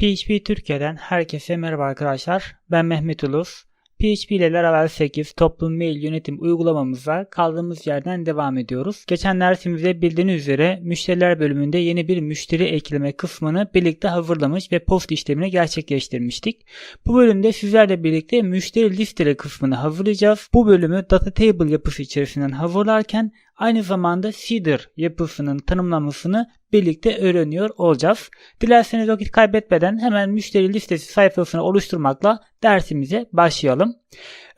PHP Türkiye'den herkese merhaba arkadaşlar. Ben Mehmet Ulus. PHP ile Laravel 8 toplum mail yönetim uygulamamıza kaldığımız yerden devam ediyoruz. Geçen dersimizde bildiğiniz üzere müşteriler bölümünde yeni bir müşteri ekleme kısmını birlikte hazırlamış ve post işlemini gerçekleştirmiştik. Bu bölümde sizlerle birlikte müşteri listeleri kısmını hazırlayacağız. Bu bölümü data table yapısı içerisinden hazırlarken aynı zamanda Seeder yapısının tanımlamasını birlikte öğreniyor olacağız. Dilerseniz vakit kaybetmeden hemen müşteri listesi sayfasını oluşturmakla dersimize başlayalım.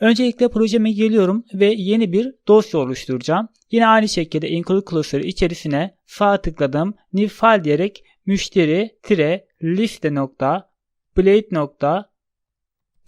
Öncelikle projeme geliyorum ve yeni bir dosya oluşturacağım. Yine aynı şekilde include cluster içerisine sağ tıkladım. New file diyerek müşteri liste nokta blade nokta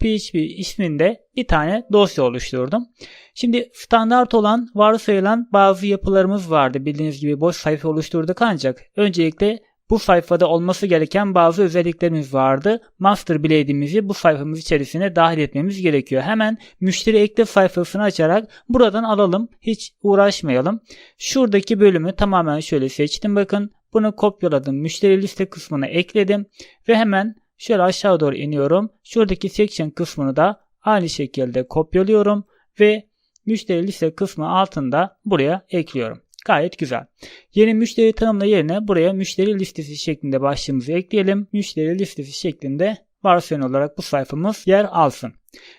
PHP isminde bir tane dosya oluşturdum. Şimdi standart olan varsayılan bazı yapılarımız vardı. Bildiğiniz gibi boş sayfa oluşturduk ancak öncelikle bu sayfada olması gereken bazı özelliklerimiz vardı. Master blade'imizi bu sayfamız içerisine dahil etmemiz gerekiyor. Hemen müşteri ekle sayfasını açarak buradan alalım. Hiç uğraşmayalım. Şuradaki bölümü tamamen şöyle seçtim bakın. Bunu kopyaladım. Müşteri liste kısmına ekledim ve hemen Şöyle aşağı doğru iniyorum. Şuradaki section kısmını da aynı şekilde kopyalıyorum ve müşteri liste kısmı altında buraya ekliyorum. Gayet güzel. Yeni müşteri tanımla yerine buraya müşteri listesi şeklinde başlığımızı ekleyelim. Müşteri listesi şeklinde varsayın olarak bu sayfamız yer alsın.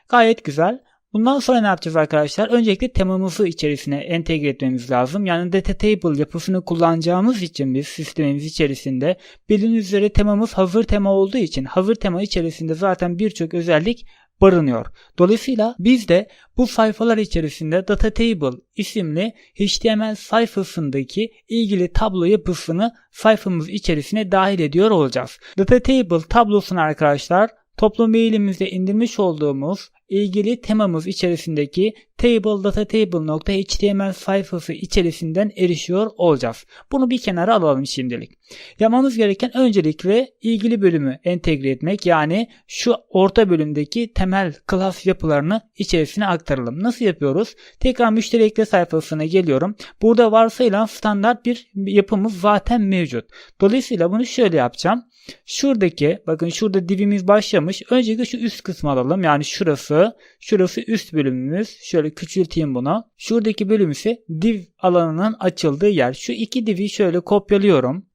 Gayet güzel. Bundan sonra ne yapacağız arkadaşlar? Öncelikle temamızı içerisine entegre etmemiz lazım. Yani data table yapısını kullanacağımız için biz sistemimiz içerisinde bildiğiniz üzere temamız hazır tema olduğu için hazır tema içerisinde zaten birçok özellik barınıyor. Dolayısıyla biz de bu sayfalar içerisinde data table isimli HTML sayfasındaki ilgili tablo yapısını sayfamız içerisine dahil ediyor olacağız. Data table tablosunu arkadaşlar toplum mailimizde indirmiş olduğumuz ilgili temamız içerisindeki table.table.html sayfası içerisinden erişiyor olacağız. Bunu bir kenara alalım şimdilik. Yapmamız gereken öncelikle ilgili bölümü entegre etmek yani şu orta bölümdeki temel class yapılarını içerisine aktaralım. Nasıl yapıyoruz? Tekrar müşteri ekle sayfasına geliyorum. Burada varsayılan standart bir yapımız zaten mevcut. Dolayısıyla bunu şöyle yapacağım. Şuradaki bakın şurada divimiz başlamış. Öncelikle şu üst kısmı alalım. Yani şurası. Şurası üst bölümümüz. Şöyle küçülteyim bunu. Şuradaki bölüm ise div alanının açıldığı yer. Şu iki divi şöyle kopyalıyorum.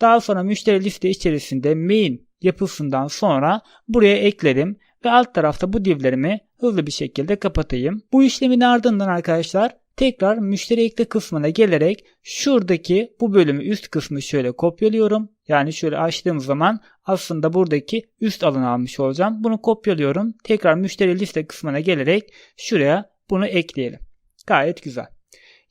Daha sonra müşteri liste içerisinde main yapısından sonra buraya ekledim ve alt tarafta bu divlerimi hızlı bir şekilde kapatayım. Bu işlemin ardından arkadaşlar Tekrar müşteri ekle kısmına gelerek şuradaki bu bölümü üst kısmı şöyle kopyalıyorum. Yani şöyle açtığım zaman aslında buradaki üst alanı almış olacağım. Bunu kopyalıyorum. Tekrar müşteri liste kısmına gelerek şuraya bunu ekleyelim. Gayet güzel.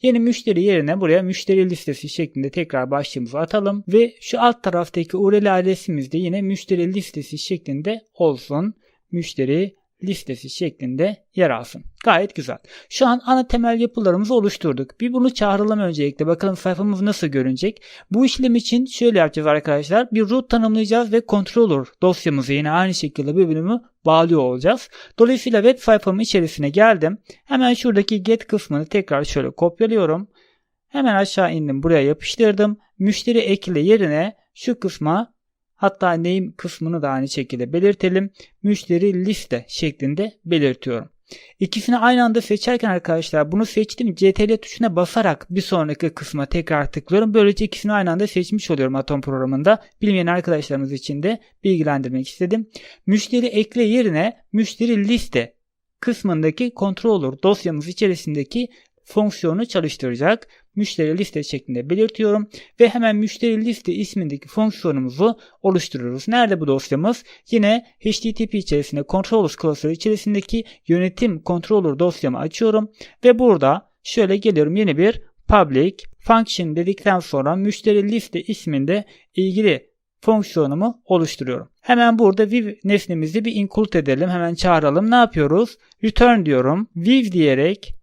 Yeni müşteri yerine buraya müşteri listesi şeklinde tekrar başlığımızı atalım ve şu alt taraftaki URL adresimiz de yine müşteri listesi şeklinde olsun. Müşteri listesi şeklinde yer alsın. Gayet güzel. Şu an ana temel yapılarımızı oluşturduk. Bir bunu çağıralım öncelikle. Bakalım sayfamız nasıl görünecek. Bu işlem için şöyle yapacağız arkadaşlar. Bir root tanımlayacağız ve controller dosyamızı yine aynı şekilde bir bölümü bağlıyor olacağız. Dolayısıyla web sayfamın içerisine geldim. Hemen şuradaki get kısmını tekrar şöyle kopyalıyorum. Hemen aşağı indim. Buraya yapıştırdım. Müşteri ekle yerine şu kısma Hatta name kısmını da aynı şekilde belirtelim. Müşteri liste şeklinde belirtiyorum. İkisini aynı anda seçerken arkadaşlar bunu seçtim. CTRL tuşuna basarak bir sonraki kısma tekrar tıklıyorum. Böylece ikisini aynı anda seçmiş oluyorum Atom programında. Bilmeyen arkadaşlarımız için de bilgilendirmek istedim. Müşteri ekle yerine müşteri liste kısmındaki controller dosyamız içerisindeki fonksiyonu çalıştıracak müşteri liste şeklinde belirtiyorum ve hemen müşteri liste ismindeki fonksiyonumuzu oluşturuyoruz. Nerede bu dosyamız? Yine HTTP içerisinde controllers cluster içerisindeki yönetim controller dosyamı açıyorum ve burada şöyle geliyorum yeni bir public function dedikten sonra müşteri liste isminde ilgili fonksiyonumu oluşturuyorum. Hemen burada Viv nesnemizi bir include edelim. Hemen çağıralım. Ne yapıyoruz? Return diyorum. Viv diyerek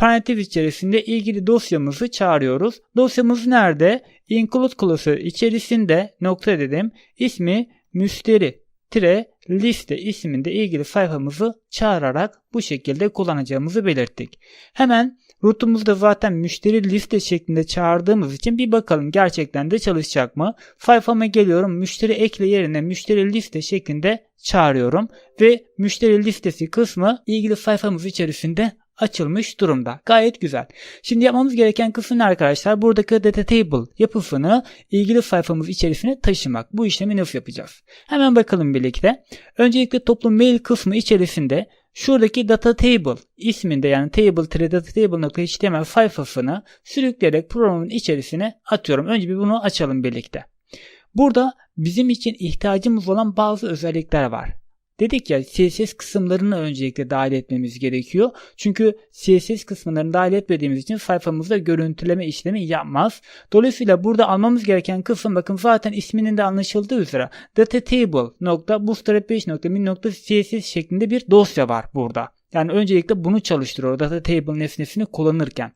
parantez içerisinde ilgili dosyamızı çağırıyoruz. Dosyamız nerede? Include clause içerisinde nokta dedim. İsmi müşteri tire liste isminde ilgili sayfamızı çağırarak bu şekilde kullanacağımızı belirttik. Hemen Root'umuzu da zaten müşteri liste şeklinde çağırdığımız için bir bakalım gerçekten de çalışacak mı? Sayfama geliyorum. Müşteri ekle yerine müşteri liste şeklinde çağırıyorum ve müşteri listesi kısmı ilgili sayfamız içerisinde açılmış durumda. Gayet güzel. Şimdi yapmamız gereken kısım ne arkadaşlar? Buradaki data table yapısını ilgili sayfamız içerisine taşımak. Bu işlemi nasıl yapacağız? Hemen bakalım birlikte. Öncelikle toplum mail kısmı içerisinde şuradaki data table isminde yani table datatable.html sayfasını sürükleyerek programın içerisine atıyorum. Önce bir bunu açalım birlikte. Burada bizim için ihtiyacımız olan bazı özellikler var. Dedik ya CSS kısımlarını öncelikle dahil etmemiz gerekiyor. Çünkü CSS kısımlarını dahil etmediğimiz için sayfamızda görüntüleme işlemi yapmaz. Dolayısıyla burada almamız gereken kısım bakın zaten isminin de anlaşıldığı üzere datatable.bootstrap5.min.css şeklinde bir dosya var burada. Yani öncelikle bunu çalıştırıyor data table nesnesini kullanırken.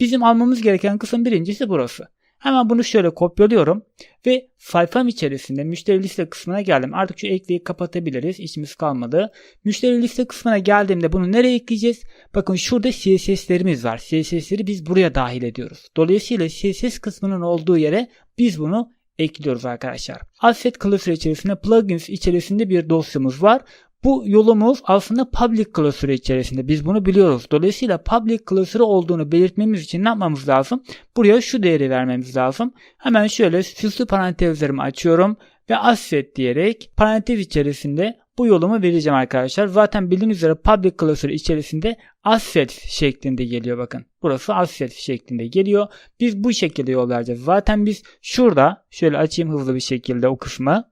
Bizim almamız gereken kısım birincisi burası. Hemen bunu şöyle kopyalıyorum ve sayfam içerisinde müşteri liste kısmına geldim. Artık şu ekleyi kapatabiliriz. İşimiz kalmadı. Müşteri liste kısmına geldiğimde bunu nereye ekleyeceğiz? Bakın şurada CSS'lerimiz var. CSS'leri biz buraya dahil ediyoruz. Dolayısıyla CSS kısmının olduğu yere biz bunu ekliyoruz arkadaşlar. Asset Cluster içerisinde plugins içerisinde bir dosyamız var. Bu yolumuz aslında public cluster içerisinde. Biz bunu biliyoruz. Dolayısıyla public cluster olduğunu belirtmemiz için ne yapmamız lazım? Buraya şu değeri vermemiz lazım. Hemen şöyle süslü parantezlerimi açıyorum ve asset diyerek parantez içerisinde bu yolumu vereceğim arkadaşlar. Zaten bildiğiniz üzere public cluster içerisinde asset şeklinde geliyor bakın. Burası asset şeklinde geliyor. Biz bu şekilde yol vereceğiz. Zaten biz şurada şöyle açayım hızlı bir şekilde o kısmı.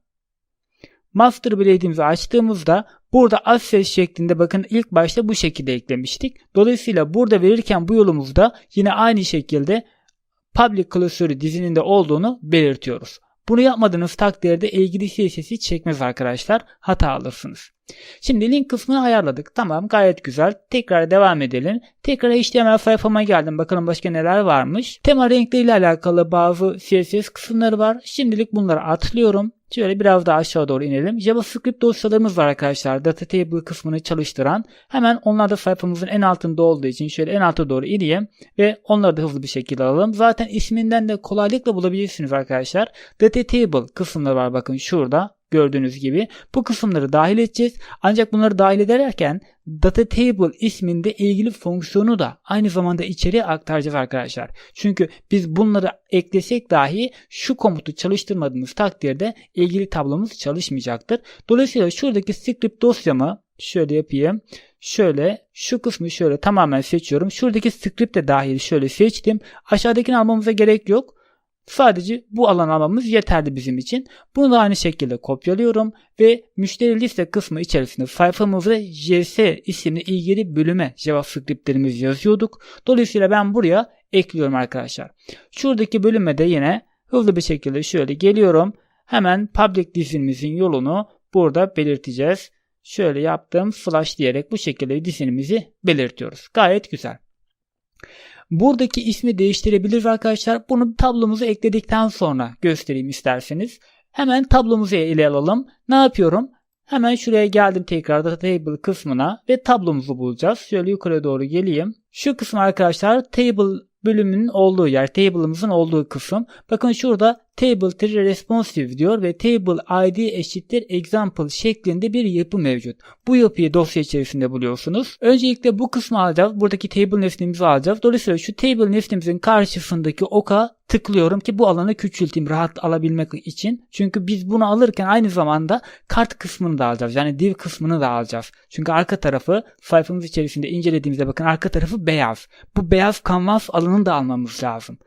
Master Blade'imizi açtığımızda burada asset şeklinde bakın ilk başta bu şekilde eklemiştik. Dolayısıyla burada verirken bu yolumuzda yine aynı şekilde public cluster dizinin de olduğunu belirtiyoruz. Bunu yapmadığınız takdirde ilgili CSS'i çekmez arkadaşlar. Hata alırsınız. Şimdi link kısmını ayarladık. Tamam gayet güzel. Tekrar devam edelim. Tekrar HTML sayfama geldim. Bakalım başka neler varmış. Tema renkleriyle alakalı bazı CSS kısımları var. Şimdilik bunları atlıyorum. Şöyle biraz daha aşağı doğru inelim. JavaScript dosyalarımız var arkadaşlar. Data table kısmını çalıştıran. Hemen onlar da sayfamızın en altında olduğu için şöyle en alta doğru ineyim ve onları da hızlı bir şekilde alalım. Zaten isminden de kolaylıkla bulabilirsiniz arkadaşlar. Data table kısımları var bakın şurada gördüğünüz gibi. Bu kısımları dahil edeceğiz. Ancak bunları dahil ederken data table isminde ilgili fonksiyonu da aynı zamanda içeriye aktaracağız arkadaşlar. Çünkü biz bunları eklesek dahi şu komutu çalıştırmadığımız takdirde ilgili tablomuz çalışmayacaktır. Dolayısıyla şuradaki script dosyamı şöyle yapayım. Şöyle şu kısmı şöyle tamamen seçiyorum. Şuradaki script de dahil şöyle seçtim. Aşağıdakini almamıza gerek yok. Sadece bu alan almamız yeterli bizim için. Bunu da aynı şekilde kopyalıyorum ve müşteri liste kısmı içerisinde sayfamızda JS isimli ilgili bölüme JavaScript'lerimizi yazıyorduk. Dolayısıyla ben buraya ekliyorum arkadaşlar. Şuradaki bölüme de yine hızlı bir şekilde şöyle geliyorum. Hemen public dizinimizin yolunu burada belirteceğiz. Şöyle yaptım slash diyerek bu şekilde dizinimizi belirtiyoruz. Gayet güzel. Buradaki ismi değiştirebiliriz arkadaşlar. Bunu tablomuza ekledikten sonra göstereyim isterseniz. Hemen tablomuzu ele alalım. Ne yapıyorum? Hemen şuraya geldim tekrar data table kısmına ve tablomuzu bulacağız. Şöyle yukarı doğru geleyim. Şu kısım arkadaşlar table bölümünün olduğu yer, table'ımızın olduğu kısım. Bakın şurada table tree responsive diyor ve table id eşittir example şeklinde bir yapı mevcut. Bu yapıyı dosya içerisinde buluyorsunuz. Öncelikle bu kısmı alacağız. Buradaki table nesnemizi alacağız. Dolayısıyla şu table nesnemizin karşısındaki oka tıklıyorum ki bu alanı küçülteyim rahat alabilmek için. Çünkü biz bunu alırken aynı zamanda kart kısmını da alacağız. Yani div kısmını da alacağız. Çünkü arka tarafı sayfamız içerisinde incelediğimizde bakın arka tarafı beyaz. Bu beyaz kanvas alanını da almamız lazım.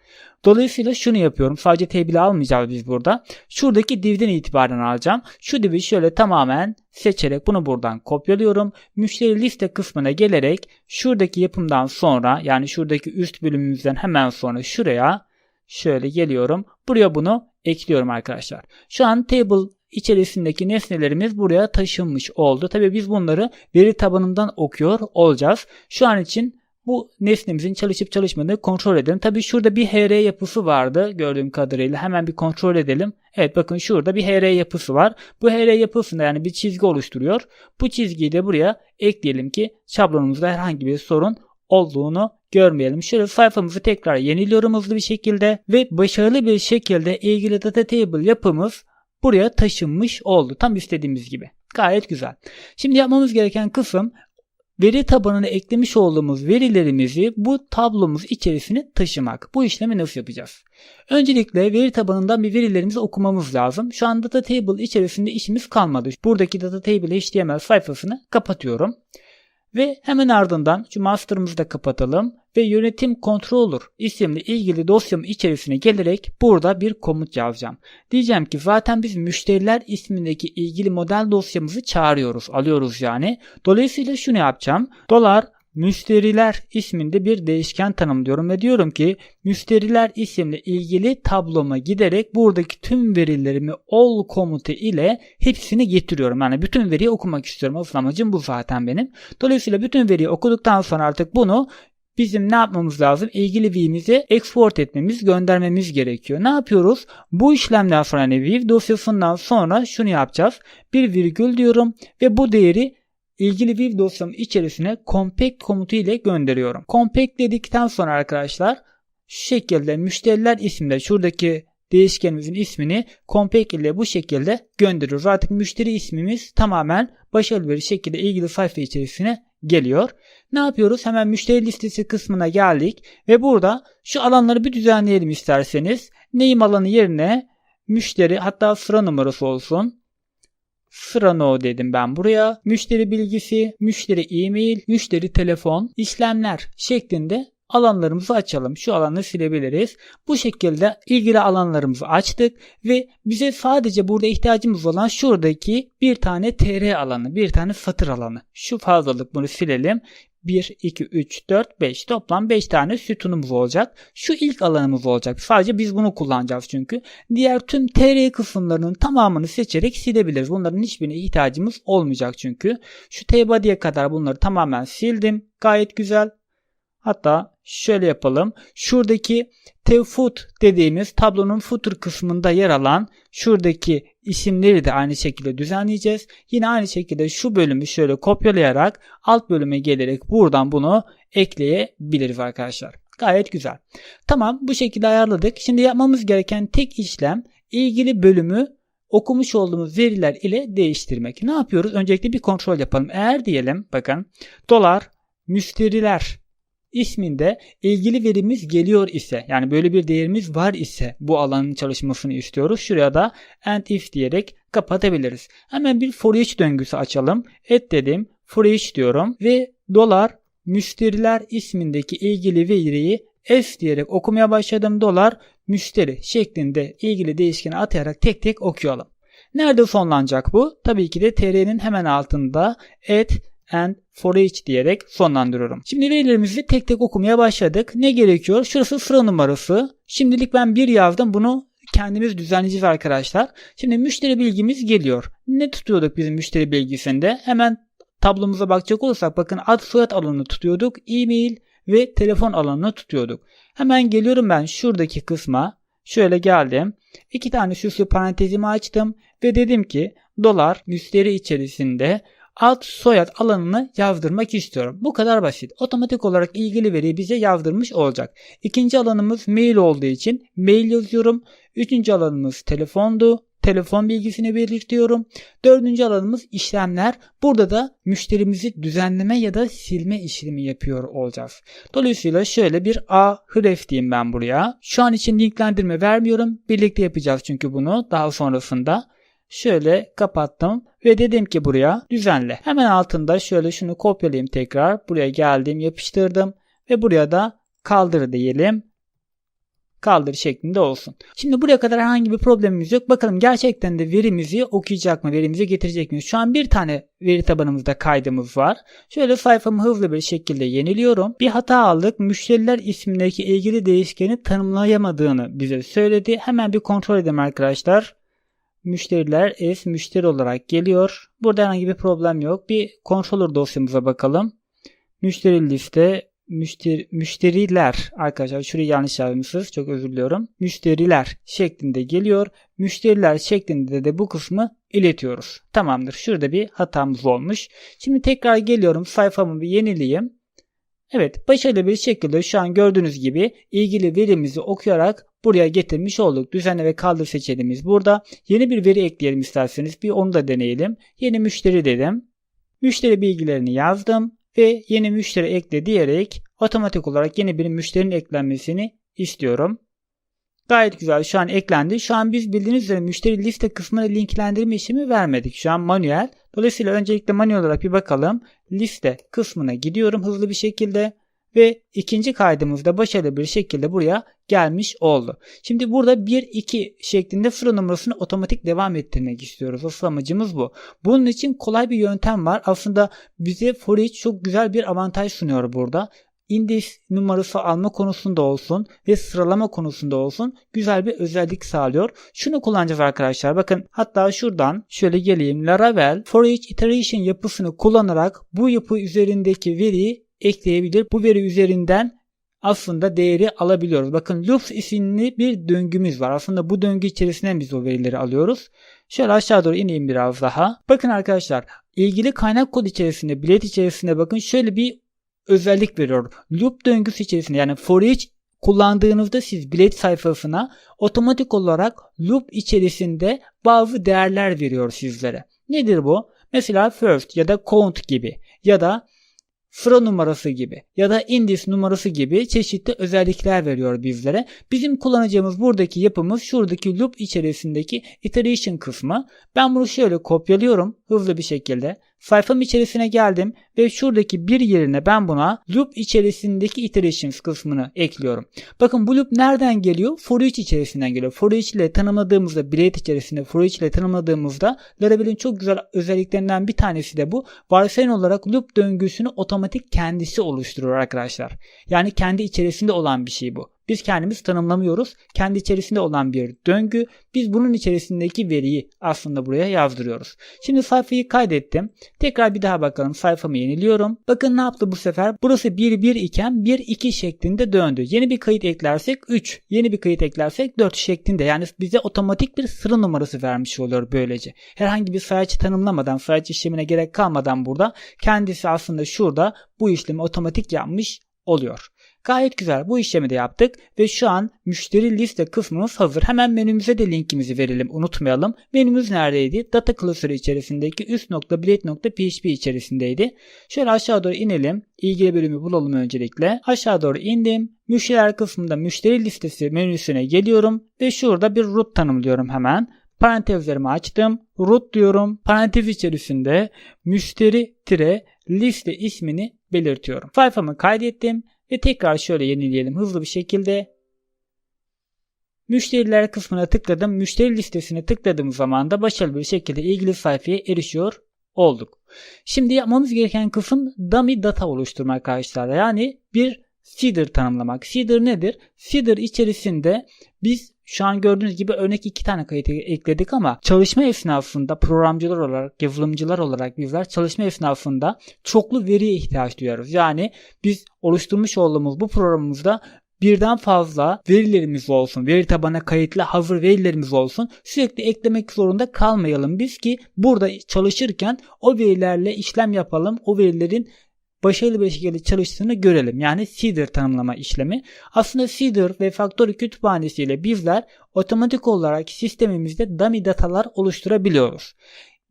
Dolayısıyla şunu yapıyorum. Sadece table'i almayacağız biz burada. Şuradaki divden itibaren alacağım. Şu divi şöyle tamamen seçerek bunu buradan kopyalıyorum. Müşteri liste kısmına gelerek şuradaki yapımdan sonra yani şuradaki üst bölümümüzden hemen sonra şuraya şöyle geliyorum. Buraya bunu ekliyorum arkadaşlar. Şu an table içerisindeki nesnelerimiz buraya taşınmış oldu. Tabii biz bunları veri tabanından okuyor olacağız. Şu an için bu nesnemizin çalışıp çalışmadığını kontrol edelim. Tabii şurada bir HR yapısı vardı gördüğüm kadarıyla. Hemen bir kontrol edelim. Evet bakın şurada bir HR yapısı var. Bu HR yapısında yani bir çizgi oluşturuyor. Bu çizgiyi de buraya ekleyelim ki şablonumuzda herhangi bir sorun olduğunu görmeyelim. Şöyle sayfamızı tekrar yeniliyorum hızlı bir şekilde ve başarılı bir şekilde ilgili data table yapımız buraya taşınmış oldu. Tam istediğimiz gibi. Gayet güzel. Şimdi yapmamız gereken kısım veri tabanına eklemiş olduğumuz verilerimizi bu tablomuz içerisine taşımak. Bu işlemi nasıl yapacağız? Öncelikle veri tabanından bir verilerimizi okumamız lazım. Şu an data table içerisinde işimiz kalmadı. Buradaki data table HTML sayfasını kapatıyorum. Ve hemen ardından şu master'ımızı da kapatalım ve yönetim controller isimli ilgili dosyam içerisine gelerek burada bir komut yazacağım. Diyeceğim ki zaten biz müşteriler ismindeki ilgili model dosyamızı çağırıyoruz, alıyoruz yani. Dolayısıyla şunu yapacağım. Dolar müşteriler isminde bir değişken tanımlıyorum ve diyorum ki müşteriler isimli ilgili tabloma giderek buradaki tüm verilerimi all komutu ile hepsini getiriyorum. Yani bütün veriyi okumak istiyorum. Asıl amacım bu zaten benim. Dolayısıyla bütün veriyi okuduktan sonra artık bunu bizim ne yapmamız lazım? İlgili view'imizi export etmemiz, göndermemiz gerekiyor. Ne yapıyoruz? Bu işlemden sonra yani view dosyasından sonra şunu yapacağız. Bir virgül diyorum ve bu değeri ilgili view dosyamın içerisine compact komutu ile gönderiyorum. Compact dedikten sonra arkadaşlar şu şekilde müşteriler isimde şuradaki değişkenimizin ismini compact ile bu şekilde gönderiyoruz. Artık müşteri ismimiz tamamen başarılı bir şekilde ilgili sayfa içerisine geliyor. Ne yapıyoruz? Hemen müşteri listesi kısmına geldik ve burada şu alanları bir düzenleyelim isterseniz. Name alanı yerine müşteri hatta sıra numarası olsun. Sıra no dedim ben buraya. Müşteri bilgisi, müşteri e-mail, müşteri telefon, işlemler şeklinde alanlarımızı açalım. Şu alanı silebiliriz. Bu şekilde ilgili alanlarımızı açtık ve bize sadece burada ihtiyacımız olan şuradaki bir tane tr alanı, bir tane satır alanı. Şu fazlalık bunu silelim. 1, 2, 3, 4, 5 toplam 5 tane sütunumuz olacak. Şu ilk alanımız olacak. Sadece biz bunu kullanacağız çünkü. Diğer tüm tr kısımlarının tamamını seçerek silebiliriz. Bunların hiçbirine ihtiyacımız olmayacak çünkü. Şu tbody'ye kadar bunları tamamen sildim. Gayet güzel. Hatta şöyle yapalım. Şuradaki tfoot dediğimiz tablonun footer kısmında yer alan şuradaki isimleri de aynı şekilde düzenleyeceğiz. Yine aynı şekilde şu bölümü şöyle kopyalayarak alt bölüme gelerek buradan bunu ekleyebiliriz arkadaşlar. Gayet güzel. Tamam bu şekilde ayarladık. Şimdi yapmamız gereken tek işlem ilgili bölümü okumuş olduğumuz veriler ile değiştirmek. Ne yapıyoruz? Öncelikle bir kontrol yapalım. Eğer diyelim bakın dolar müşteriler isminde ilgili verimiz geliyor ise yani böyle bir değerimiz var ise bu alanın çalışmasını istiyoruz. Şuraya da and if diyerek kapatabiliriz. Hemen bir for each döngüsü açalım. Et dedim. For each diyorum ve dolar müşteriler ismindeki ilgili veriyi f diyerek okumaya başladım. Dolar müşteri şeklinde ilgili değişkeni atayarak tek tek okuyalım. Nerede sonlanacak bu? Tabii ki de tr'nin hemen altında et and for each diyerek sonlandırıyorum. Şimdi verilerimizi tek tek okumaya başladık. Ne gerekiyor? Şurası sıra numarası. Şimdilik ben bir yazdım. Bunu kendimiz düzenleyeceğiz arkadaşlar. Şimdi müşteri bilgimiz geliyor. Ne tutuyorduk bizim müşteri bilgisinde? Hemen tablomuza bakacak olursak bakın ad soyad alanını tutuyorduk. E-mail ve telefon alanını tutuyorduk. Hemen geliyorum ben şuradaki kısma. Şöyle geldim. İki tane süslü parantezimi açtım ve dedim ki dolar müşteri içerisinde alt soyad alanını yazdırmak istiyorum. Bu kadar basit. Otomatik olarak ilgili veriyi bize yazdırmış olacak. İkinci alanımız mail olduğu için mail yazıyorum. Üçüncü alanımız telefondu. Telefon bilgisini belirtiyorum. Dördüncü alanımız işlemler. Burada da müşterimizi düzenleme ya da silme işlemi yapıyor olacağız. Dolayısıyla şöyle bir A href diyeyim ben buraya. Şu an için linklendirme vermiyorum. Birlikte yapacağız çünkü bunu daha sonrasında. Şöyle kapattım ve dedim ki buraya düzenle. Hemen altında şöyle şunu kopyalayayım tekrar. Buraya geldim yapıştırdım ve buraya da kaldır diyelim. Kaldır şeklinde olsun. Şimdi buraya kadar herhangi bir problemimiz yok. Bakalım gerçekten de verimizi okuyacak mı? Verimizi getirecek mi? Şu an bir tane veri tabanımızda kaydımız var. Şöyle sayfamı hızlı bir şekilde yeniliyorum. Bir hata aldık. Müşteriler ismindeki ilgili değişkeni tanımlayamadığını bize söyledi. Hemen bir kontrol edelim arkadaşlar müşteriler S müşteri olarak geliyor. Burada herhangi bir problem yok. Bir controller dosyamıza bakalım. Müşteri liste müşteri, müşteriler arkadaşlar şurayı yanlış yazmışız çok özür diliyorum. Müşteriler şeklinde geliyor. Müşteriler şeklinde de bu kısmı iletiyoruz. Tamamdır. Şurada bir hatamız olmuş. Şimdi tekrar geliyorum sayfamı bir yenileyim. Evet başarılı bir şekilde şu an gördüğünüz gibi ilgili verimizi okuyarak buraya getirmiş olduk. Düzenle ve kaldır seçeneğimiz burada. Yeni bir veri ekleyelim isterseniz bir onu da deneyelim. Yeni müşteri dedim. Müşteri bilgilerini yazdım ve yeni müşteri ekle diyerek otomatik olarak yeni bir müşterinin eklenmesini istiyorum. Gayet güzel şu an eklendi. Şu an biz bildiğiniz üzere müşteri liste kısmına linklendirme işlemi vermedik. Şu an manuel. Dolayısıyla öncelikle manuel olarak bir bakalım. Liste kısmına gidiyorum hızlı bir şekilde. Ve ikinci kaydımızda başarılı bir şekilde buraya gelmiş oldu. Şimdi burada 1-2 şeklinde sıra numarasını otomatik devam ettirmek istiyoruz. Asıl amacımız bu. Bunun için kolay bir yöntem var. Aslında bize for each çok güzel bir avantaj sunuyor burada indeks numarası alma konusunda olsun ve sıralama konusunda olsun güzel bir özellik sağlıyor. Şunu kullanacağız arkadaşlar. Bakın hatta şuradan şöyle geleyim. Laravel for each iteration yapısını kullanarak bu yapı üzerindeki veriyi ekleyebilir. Bu veri üzerinden aslında değeri alabiliyoruz. Bakın loops isimli bir döngümüz var. Aslında bu döngü içerisinden biz o verileri alıyoruz. Şöyle aşağı doğru ineyim biraz daha. Bakın arkadaşlar ilgili kaynak kod içerisinde, bilet içerisinde bakın şöyle bir özellik veriyor. Loop döngüsü içerisinde yani for each kullandığınızda siz bilet sayfasına otomatik olarak loop içerisinde bazı değerler veriyor sizlere. Nedir bu? Mesela first ya da count gibi ya da sıra numarası gibi ya da index numarası gibi çeşitli özellikler veriyor bizlere. Bizim kullanacağımız buradaki yapımız şuradaki loop içerisindeki iteration kısmı. Ben bunu şöyle kopyalıyorum hızlı bir şekilde. Sayfam içerisine geldim ve şuradaki bir yerine ben buna loop içerisindeki iterations kısmını ekliyorum. Bakın bu loop nereden geliyor? For each içerisinden geliyor. For each ile tanımladığımızda bilet içerisinde for each ile tanımladığımızda Laravel'in çok güzel özelliklerinden bir tanesi de bu. Varsayın olarak loop döngüsünü otomatik kendisi oluşturur arkadaşlar. Yani kendi içerisinde olan bir şey bu. Biz kendimiz tanımlamıyoruz. Kendi içerisinde olan bir döngü. Biz bunun içerisindeki veriyi aslında buraya yazdırıyoruz. Şimdi sayfayı kaydettim. Tekrar bir daha bakalım. Sayfamı yeniliyorum. Bakın ne yaptı bu sefer? Burası 1-1 iken 1-2 şeklinde döndü. Yeni bir kayıt eklersek 3. Yeni bir kayıt eklersek 4 şeklinde. Yani bize otomatik bir sıra numarası vermiş oluyor böylece. Herhangi bir sayaç tanımlamadan, sayaç işlemine gerek kalmadan burada kendisi aslında şurada bu işlemi otomatik yapmış oluyor. Gayet güzel bu işlemi de yaptık ve şu an müşteri liste kısmımız hazır. Hemen menümüze de linkimizi verelim unutmayalım. Menümüz neredeydi? Data cluster içerisindeki üst.blade.php içerisindeydi. Şöyle aşağı doğru inelim. İlgili bölümü bulalım öncelikle. Aşağı doğru indim. Müşteriler kısmında müşteri listesi menüsüne geliyorum ve şurada bir root tanımlıyorum hemen. Parantezlerimi açtım. Root diyorum. Parantez içerisinde müşteri tire liste ismini belirtiyorum. Sayfamı kaydettim ve tekrar şöyle yenileyelim hızlı bir şekilde. Müşteriler kısmına tıkladım. Müşteri listesine tıkladığım zaman da başarılı bir şekilde ilgili sayfaya erişiyor olduk. Şimdi yapmamız gereken kısım dummy data oluşturmak arkadaşlar. Yani bir feeder tanımlamak. Feeder nedir? Feeder içerisinde biz şu an gördüğünüz gibi örnek iki tane kayıt ekledik ama çalışma esnasında programcılar olarak, yazılımcılar olarak bizler çalışma esnasında çoklu veriye ihtiyaç duyarız. Yani biz oluşturmuş olduğumuz bu programımızda birden fazla verilerimiz olsun, veri tabana kayıtlı hazır verilerimiz olsun. Sürekli eklemek zorunda kalmayalım biz ki burada çalışırken o verilerle işlem yapalım. O verilerin başarılı bir şekilde çalıştığını görelim. Yani Seeder tanımlama işlemi. Aslında Seeder ve Factory kütüphanesiyle bizler otomatik olarak sistemimizde dummy datalar oluşturabiliyoruz.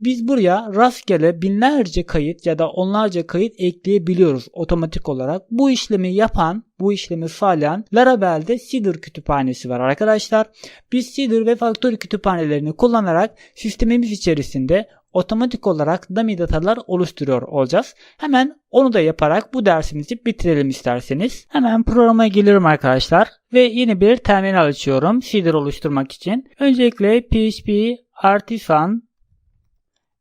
Biz buraya rastgele binlerce kayıt ya da onlarca kayıt ekleyebiliyoruz otomatik olarak. Bu işlemi yapan, bu işlemi sağlayan Laravel'de Seeder kütüphanesi var arkadaşlar. Biz Seeder ve Factory kütüphanelerini kullanarak sistemimiz içerisinde otomatik olarak dummy datalar oluşturuyor olacağız. Hemen onu da yaparak bu dersimizi bitirelim isterseniz. Hemen programa geliyorum arkadaşlar ve yeni bir terminal açıyorum Seeder oluşturmak için. Öncelikle PHP artisan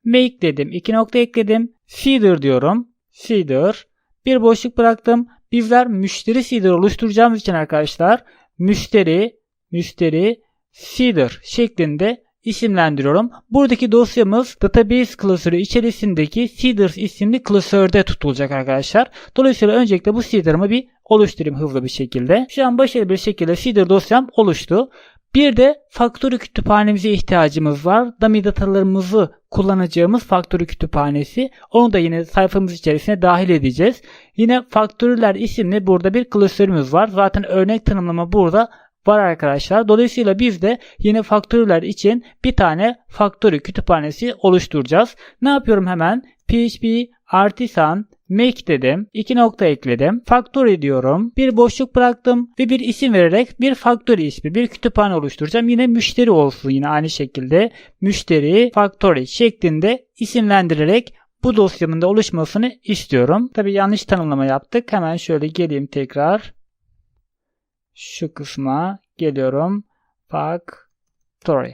make dedim. iki nokta ekledim. Seeder diyorum. Seeder. Bir boşluk bıraktım. Bizler müşteri seeder oluşturacağımız için arkadaşlar müşteri müşteri seeder şeklinde isimlendiriyorum. Buradaki dosyamız database klasörü içerisindeki seeders isimli klasörde tutulacak arkadaşlar. Dolayısıyla öncelikle bu seeder'ımı bir oluşturayım hızlı bir şekilde. Şu an başarılı bir şekilde seeder dosyam oluştu. Bir de faktörü kütüphanemize ihtiyacımız var. Dummy datalarımızı kullanacağımız faktörü kütüphanesi. Onu da yine sayfamız içerisine dahil edeceğiz. Yine faktörler isimli burada bir klasörümüz var. Zaten örnek tanımlama burada var arkadaşlar. Dolayısıyla biz de yine faktörler için bir tane faktörü kütüphanesi oluşturacağız. Ne yapıyorum hemen? PHP artisan make dedim. iki nokta ekledim. Factory diyorum. Bir boşluk bıraktım ve bir isim vererek bir factory ismi, bir kütüphane oluşturacağım. Yine müşteri olsun yine aynı şekilde. Müşteri factory şeklinde isimlendirerek bu dosyamın da oluşmasını istiyorum. Tabi yanlış tanımlama yaptık. Hemen şöyle geleyim tekrar. Şu kısma geliyorum. Factory.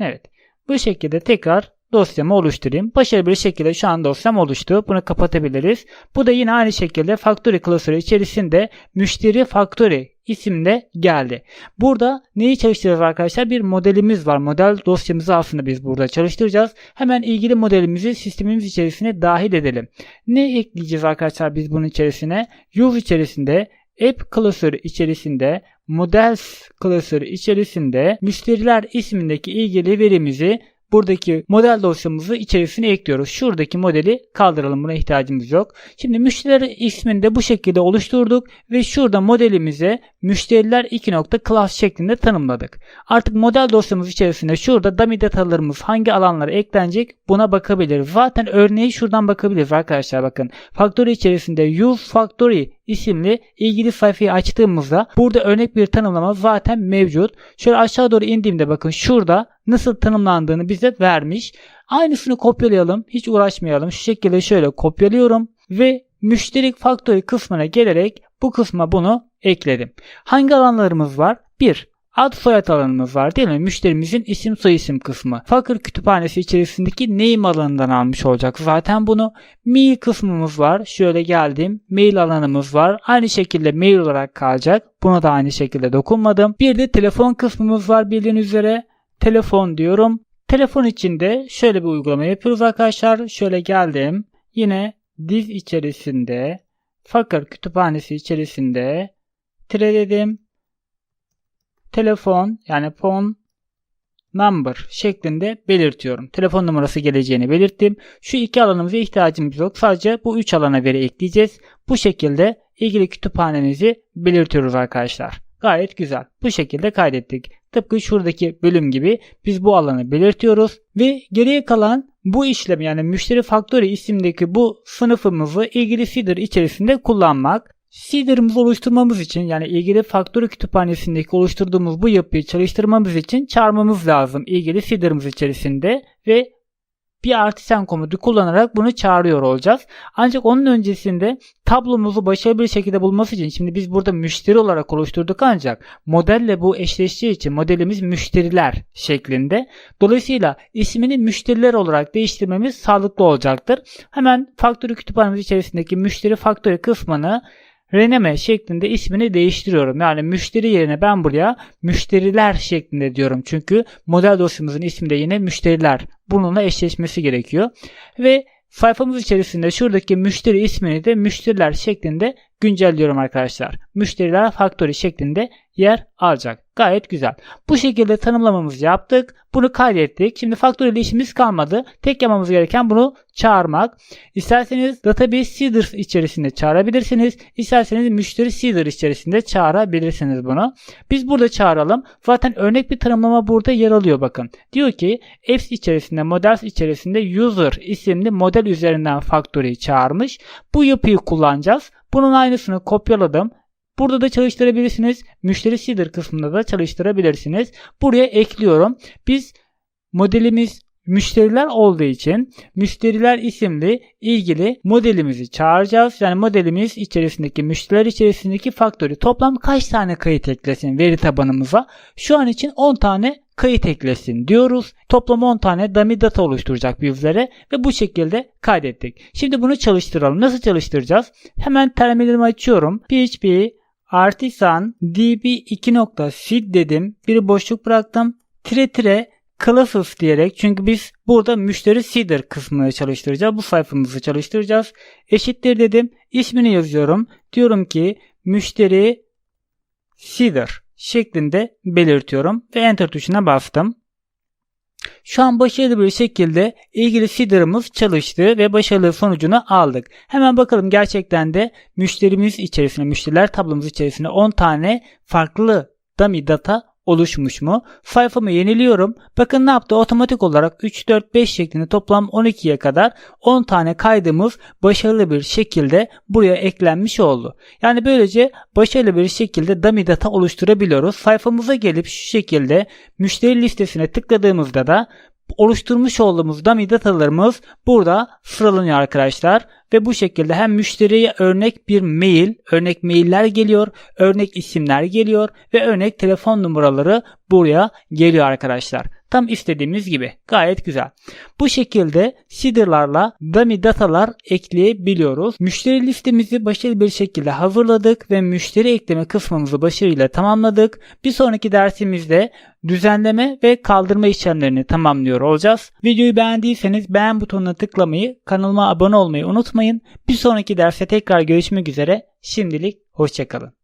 Evet. Bu şekilde tekrar dosyamı oluşturayım. Başarılı bir şekilde şu an dosyam oluştu. Bunu kapatabiliriz. Bu da yine aynı şekilde Factory klasörü içerisinde müşteri Factory isimde geldi. Burada neyi çalıştıracağız arkadaşlar? Bir modelimiz var. Model dosyamızı aslında biz burada çalıştıracağız. Hemen ilgili modelimizi sistemimiz içerisine dahil edelim. Ne ekleyeceğiz arkadaşlar biz bunun içerisine? Use içerisinde App klasörü içerisinde Models klasörü içerisinde müşteriler ismindeki ilgili verimizi buradaki model dosyamızı içerisine ekliyoruz. Şuradaki modeli kaldıralım. Buna ihtiyacımız yok. Şimdi müşteriler ismini de bu şekilde oluşturduk ve şurada modelimize müşteriler 2 nokta class şeklinde tanımladık. Artık model dosyamız içerisinde şurada dummy datalarımız hangi alanlara eklenecek buna bakabiliriz. Zaten örneği şuradan bakabiliriz arkadaşlar bakın. Factory içerisinde use factory isimli ilgili sayfayı açtığımızda burada örnek bir tanımlama zaten mevcut. Şöyle aşağı doğru indiğimde bakın şurada nasıl tanımlandığını bize vermiş. Aynısını kopyalayalım. Hiç uğraşmayalım. Şu şekilde şöyle kopyalıyorum ve müşterik faktörü kısmına gelerek bu kısma bunu ekledim. Hangi alanlarımız var? 1. Ad soyad alanımız var değil mi? Müşterimizin isim soyisim kısmı. Fakir kütüphanesi içerisindeki name alanından almış olacak. Zaten bunu mail kısmımız var. Şöyle geldim. Mail alanımız var. Aynı şekilde mail olarak kalacak. Buna da aynı şekilde dokunmadım. Bir de telefon kısmımız var bildiğiniz üzere. Telefon diyorum. Telefon içinde şöyle bir uygulama yapıyoruz arkadaşlar. Şöyle geldim. Yine diz içerisinde Fakir kütüphanesi içerisinde tire dedim telefon yani phone number şeklinde belirtiyorum. Telefon numarası geleceğini belirttim. Şu iki alanımıza ihtiyacımız yok. Sadece bu üç alana veri ekleyeceğiz. Bu şekilde ilgili kütüphanemizi belirtiyoruz arkadaşlar. Gayet güzel. Bu şekilde kaydettik. Tıpkı şuradaki bölüm gibi biz bu alanı belirtiyoruz ve geriye kalan bu işlem yani müşteri faktörü isimdeki bu sınıfımızı ilgili feeder içerisinde kullanmak. Seeder'ımızı oluşturmamız için yani ilgili faktörü kütüphanesindeki oluşturduğumuz bu yapıyı çalıştırmamız için çağırmamız lazım ilgili seeder'ımız içerisinde ve bir artisan komutu kullanarak bunu çağırıyor olacağız. Ancak onun öncesinde tablomuzu başarılı bir şekilde bulması için şimdi biz burada müşteri olarak oluşturduk ancak modelle bu eşleştiği için modelimiz müşteriler şeklinde. Dolayısıyla ismini müşteriler olarak değiştirmemiz sağlıklı olacaktır. Hemen faktörü kütüphanemiz içerisindeki müşteri faktörü kısmını Reneme şeklinde ismini değiştiriyorum. Yani müşteri yerine ben buraya müşteriler şeklinde diyorum. Çünkü model dosyamızın ismi de yine müşteriler. Bununla eşleşmesi gerekiyor. Ve sayfamız içerisinde şuradaki müşteri ismini de müşteriler şeklinde güncelliyorum arkadaşlar. Müşteriler faktörü şeklinde yer alacak. Gayet güzel. Bu şekilde tanımlamamızı yaptık. Bunu kaydettik. Şimdi faktör ile işimiz kalmadı. Tek yapmamız gereken bunu çağırmak. İsterseniz database seeders içerisinde çağırabilirsiniz. İsterseniz müşteri seeder içerisinde çağırabilirsiniz bunu. Biz burada çağıralım. Zaten örnek bir tanımlama burada yer alıyor bakın. Diyor ki apps içerisinde models içerisinde user isimli model üzerinden faktörü çağırmış. Bu yapıyı kullanacağız. Bunun aynısını kopyaladım. Burada da çalıştırabilirsiniz. Müşteri seeder kısmında da çalıştırabilirsiniz. Buraya ekliyorum. Biz modelimiz müşteriler olduğu için müşteriler isimli ilgili modelimizi çağıracağız. Yani modelimiz içerisindeki müşteriler içerisindeki faktörü toplam kaç tane kayıt eklesin veri tabanımıza? Şu an için 10 tane kayıt eklesin diyoruz. Toplam 10 tane dummy data oluşturacak bizlere ve bu şekilde kaydettik. Şimdi bunu çalıştıralım. Nasıl çalıştıracağız? Hemen terminalimi açıyorum. PHP artisan db 2.feed dedim. Bir boşluk bıraktım. Tire tire classes diyerek çünkü biz burada müşteri seeder kısmını çalıştıracağız. Bu sayfamızı çalıştıracağız. Eşittir dedim. İsmini yazıyorum. Diyorum ki müşteri Seeder şeklinde belirtiyorum ve Enter tuşuna bastım. Şu an başarılı bir şekilde ilgili feeder'ımız çalıştı ve başarılı sonucunu aldık. Hemen bakalım gerçekten de müşterimiz içerisinde, müşteriler tablomuz içerisinde 10 tane farklı dummy data oluşmuş mu? Sayfamı yeniliyorum. Bakın ne yaptı? Otomatik olarak 3, 4, 5 şeklinde toplam 12'ye kadar 10 tane kaydımız başarılı bir şekilde buraya eklenmiş oldu. Yani böylece başarılı bir şekilde dummy data oluşturabiliyoruz. Sayfamıza gelip şu şekilde müşteri listesine tıkladığımızda da oluşturmuş olduğumuz dummy datalarımız burada sıralanıyor arkadaşlar. Ve bu şekilde hem müşteriye örnek bir mail, örnek mailler geliyor, örnek isimler geliyor ve örnek telefon numaraları buraya geliyor arkadaşlar. Tam istediğimiz gibi. Gayet güzel. Bu şekilde seeder'larla dummy datalar ekleyebiliyoruz. Müşteri listemizi başarılı bir şekilde hazırladık ve müşteri ekleme kısmımızı başarıyla tamamladık. Bir sonraki dersimizde düzenleme ve kaldırma işlemlerini tamamlıyor olacağız. Videoyu beğendiyseniz beğen butonuna tıklamayı, kanalıma abone olmayı unutmayın. Bir sonraki derste tekrar görüşmek üzere. Şimdilik hoşçakalın.